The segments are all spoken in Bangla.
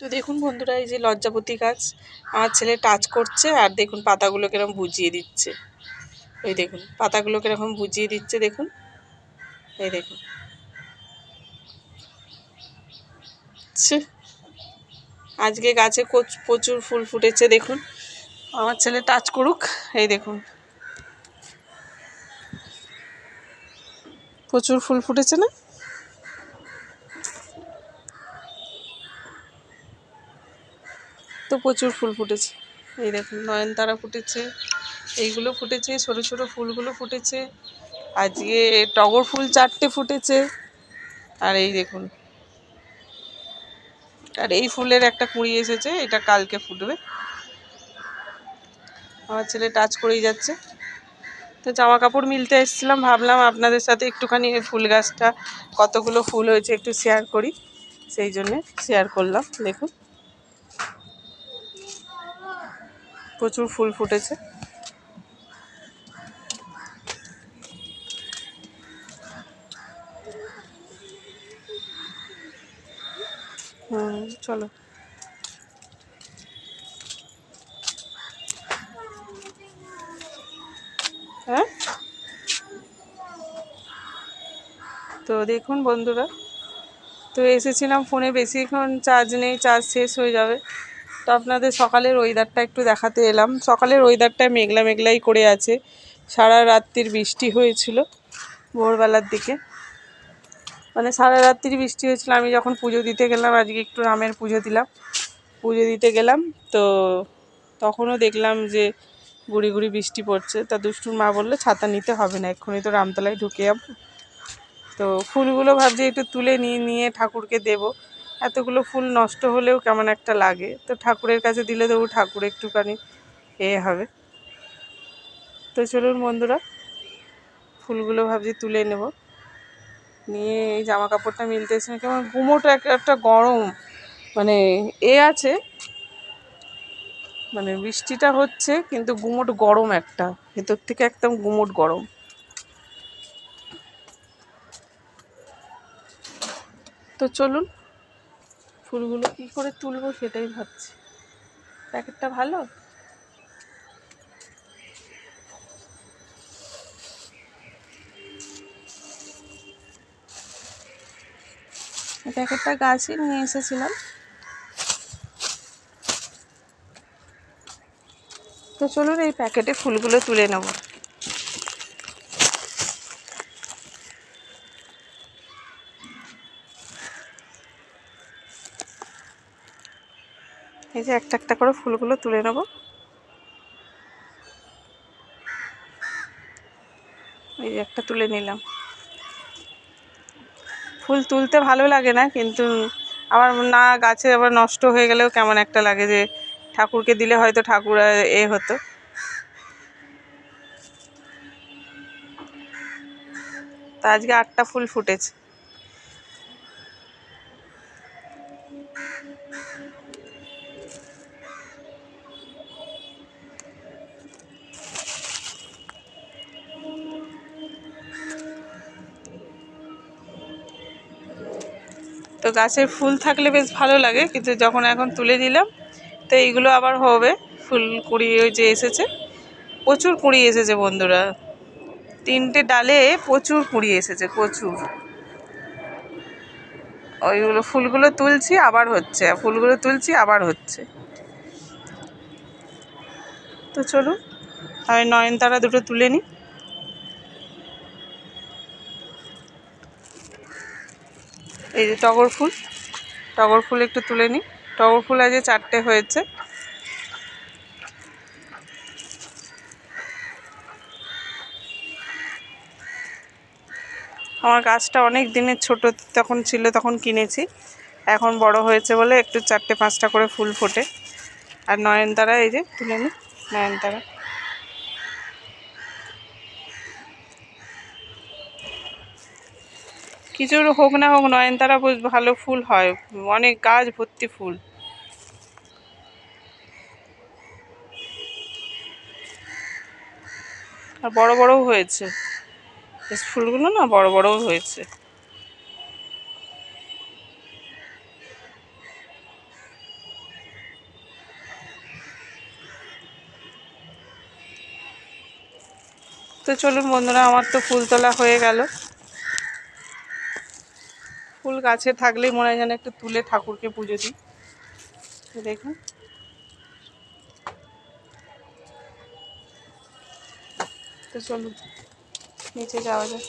তো দেখুন বন্ধুরা, এই যে লজ্জাপতি গাছ, আমার ছেলে টাচ করছে আর দেখুন পাতাগুলো কীরকম বুঝিয়ে দিচ্ছে। এই দেখুন, পাতাগুলো কীরকম বুঝিয়ে দিচ্ছে, দেখুন। এই দেখুন। আজকে গাছে প্রচুর ফুল ফুটেছে, দেখুন। আমার ছেলে টাচ করুক, এই দেখুন। প্রচুর ফুল ফুটেছে না? তো প্রচুর ফুল ফুটেছে। এই দেখুন, নয়নতারা ফুটেছে, এইগুলো ফুটেছে, ছোট ছোট ফুলগুলো ফুটেছে। আজকে টগর ফুল চারটে ফুটেছে। আর এই দেখুন, আর এই ফুলের একটা কুড়ি এসেছে, এটা কালকে ফুটবে। আমার ছেলে টাচ করেই যাচ্ছে। তো জামা কাপড় মিলতে এসেছিলাম, ভাবলাম আপনাদের সাথে একটুখানি ফুল গাছটা কতগুলো ফুল হয়েছে একটু শেয়ার করি। সেই জন্যে শেয়ার করলাম, দেখুন। প্রচুর ফুল ফুটেছে। চলো। হ্যাঁ? তো দেখুন বন্ধুরা, তো এসেছিলাম ফোনে, বেশিক্ষণ চার্জ নেই চার্জ শেষ হয়ে যাবে। তো আপনাদের সকালের ওয়েদারটা একটু দেখাতে এলাম। সকালের ওয়েদারটা মেঘলা মেঘলাই করে আছে। সারা রাত্রির বৃষ্টি হয়েছিল ভোরবেলার দিকে। মানে সারা রাত্রি বৃষ্টি হয়েছিল। আমি যখন পুজো দিতে গেলাম, আজকে একটু রামের পুজো দিলাম। পুজো দিতে গেলাম, তো তখনও দেখলাম যে গুড়ি গুড়ি বৃষ্টি পড়ছে। তা দুষ্টুর মা বলল, ছাতা নিতে হবে না, এক্ষুনি তো রামতলায় ঢুকে যাব। তো ফুলগুলো ভাবছি একটু তুলে নিয়ে নিয়ে ঠাকুরকে দেব। এতগুলো ফুল নষ্ট হলেও কেমন একটা লাগে। তো ঠাকুরের কাছে দিলে তবু ঠাকুর একটুখানি এ হবে। তো চলুন বন্ধুরা, ফুলগুলো ভাবছি তুলে নেব। নিয়ে এই জামা কাপড়টা মিলতে এসে কেমন গুমোট এক একটা গরম। মানে এ আছে। মানে বৃষ্টিটা হচ্ছে, কিন্তু গুমোট গরম একটা। ভেতর থেকে একদম গুমোট গরম। তো চলুন ফুলগুলো কি করে তুলবো সেটাই ভাবছি। প্যাকেটটা ভালো? প্যাকেটটা গাছই নিয়ে এসেছিলাম। তো চলুন এই প্যাকেটে ফুলগুলো তুলে নেব। এই যে একটা একটা করে ফুলগুলো তুলে নেব। এই যে একটা তুলে নিলাম। ফুল তুলতে ভালো লাগে না, কিন্তু আবার না গাছে আবার নষ্ট হয়ে গেলেও কেমন একটা লাগে যে ঠাকুরকে দিলে হয়তো ঠাকুর এ হতো। তা আজকে আটটা ফুল ফুটেছে। তো গাছের ফুল থাকলে বেশ ভালো লাগে, কিন্তু যখন এখন তুলে দিলাম, তো এইগুলো আবার হবে। ফুল কুড়ি যে এসেছে, প্রচুর কুড়ি এসেছে বন্ধুরা। তিনটে ডালে প্রচুর কুড়ি এসেছে, প্রচুর। ওইগুলো ফুলগুলো তুলছি, আবার হচ্ছে। ফুলগুলো তুলছি, আবার হচ্ছে। তো চলুন, আমি নয়নতারা দুটো তুলে নিই। এই যে টগর ফুল। টগর ফুল একটু তুলে নিই। টগর ফুল আজ চারটে হয়েছে। আমার গাছটা অনেক দিনের ছোট, তখন ছিল, তখন কিনেছি। এখন বড় হয়েছে বলে একটু চারটে, পাঁচটা করে ফুল ফোটে। আর নয়নতারা, এই যে তুলে নিই। নয়নতারা। কিছুর হোক না হোক নয়নতারা ভালো ফুল হয়, অনেক গাছ ভর্তি ফুল। আর বড় বড়ও হয়েছে। ফুলগুলো না বড় বড়ও হয়েছে। তো চলুন বন্ধুরা, আমার তো ফুল তোলা হয়ে গেল। গাছে থাকলেই মনে হয় যেন একটু তুলে ঠাকুরকে পুজো দিই। দেখুন। তো চলুন, নিচে যাওয়া যাক।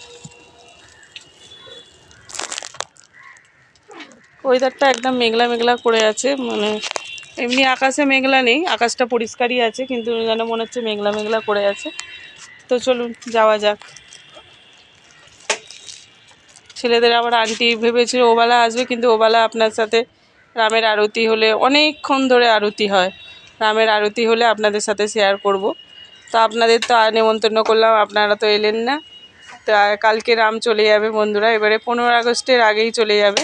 ওয়েদারটা একদম মেঘলা মেঘলা করে আছে মানে এমনি আকাশে মেঘলা নেই, আকাশটা পরিষ্কারই আছে, কিন্তু যেন মনে হচ্ছে মেঘলা মেঘলা করে আছে। তো চলুন, যাওয়া যাক। ছেলেদের আবার আন্টি ভেবেছিল ওবেলা আসবে, কিন্তু ওবেলা আপনার সাথে রামের আরতি হলে অনেকক্ষণ ধরে আরতি হয়। রামের আরতি হলে আপনাদের সাথে শেয়ার করব। তো আপনাদের তো নেমন্তন্ন করলাম, আপনারা তো এলেন না। তা কালকে রাম চলে যাবে বন্ধুরা, এবারে পনেরো আগস্টের আগেই চলে যাবে।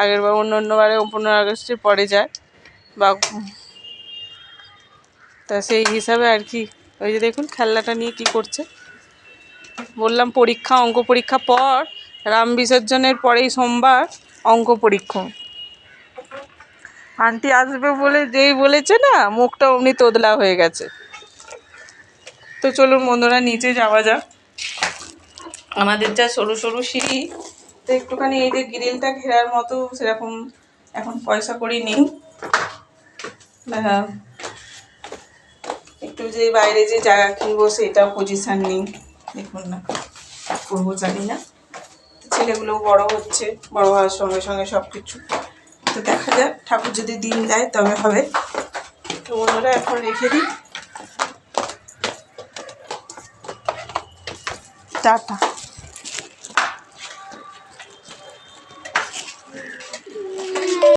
আগের বার অন্য অন্যবারে পনেরো আগস্টের পরে যায়। বা তা সেই হিসাবে আর কি, ওই যে দেখুন খেলনাটা নিয়ে কি করছে। বললাম পরীক্ষা, অঙ্ক পরীক্ষা পর রাম বিসর্জনের পরেই সোমবার অঙ্ক পরীক্ষা। আন্টি আসবে বলে যেই বলেছে না, মুখটা অমনি তোদলা হয়ে গেছে। তো চলুন বন্ধুরা, নিচে যাওয়া যাক। আমাদের যা সরু সরু সিঁড়ি, তো একটুখানি এই যে গ্রিলটা ঘেরার মতো সেরকম এখন পয়সা করি নেই। একটু যে বাইরে যে জায়গা কিনবো সেটাও পজিশান নেই। দেখুন না, করব জানি না। ছেলেগুলোও বড় হচ্ছে, বড় হওয়ার সঙ্গে সঙ্গে সব কিছু তো দেখা যাক, ঠাকুর যদি দিন দেয় তবে হবে। তো বন্ধুরা, এখন রেখে দিই। টাটা।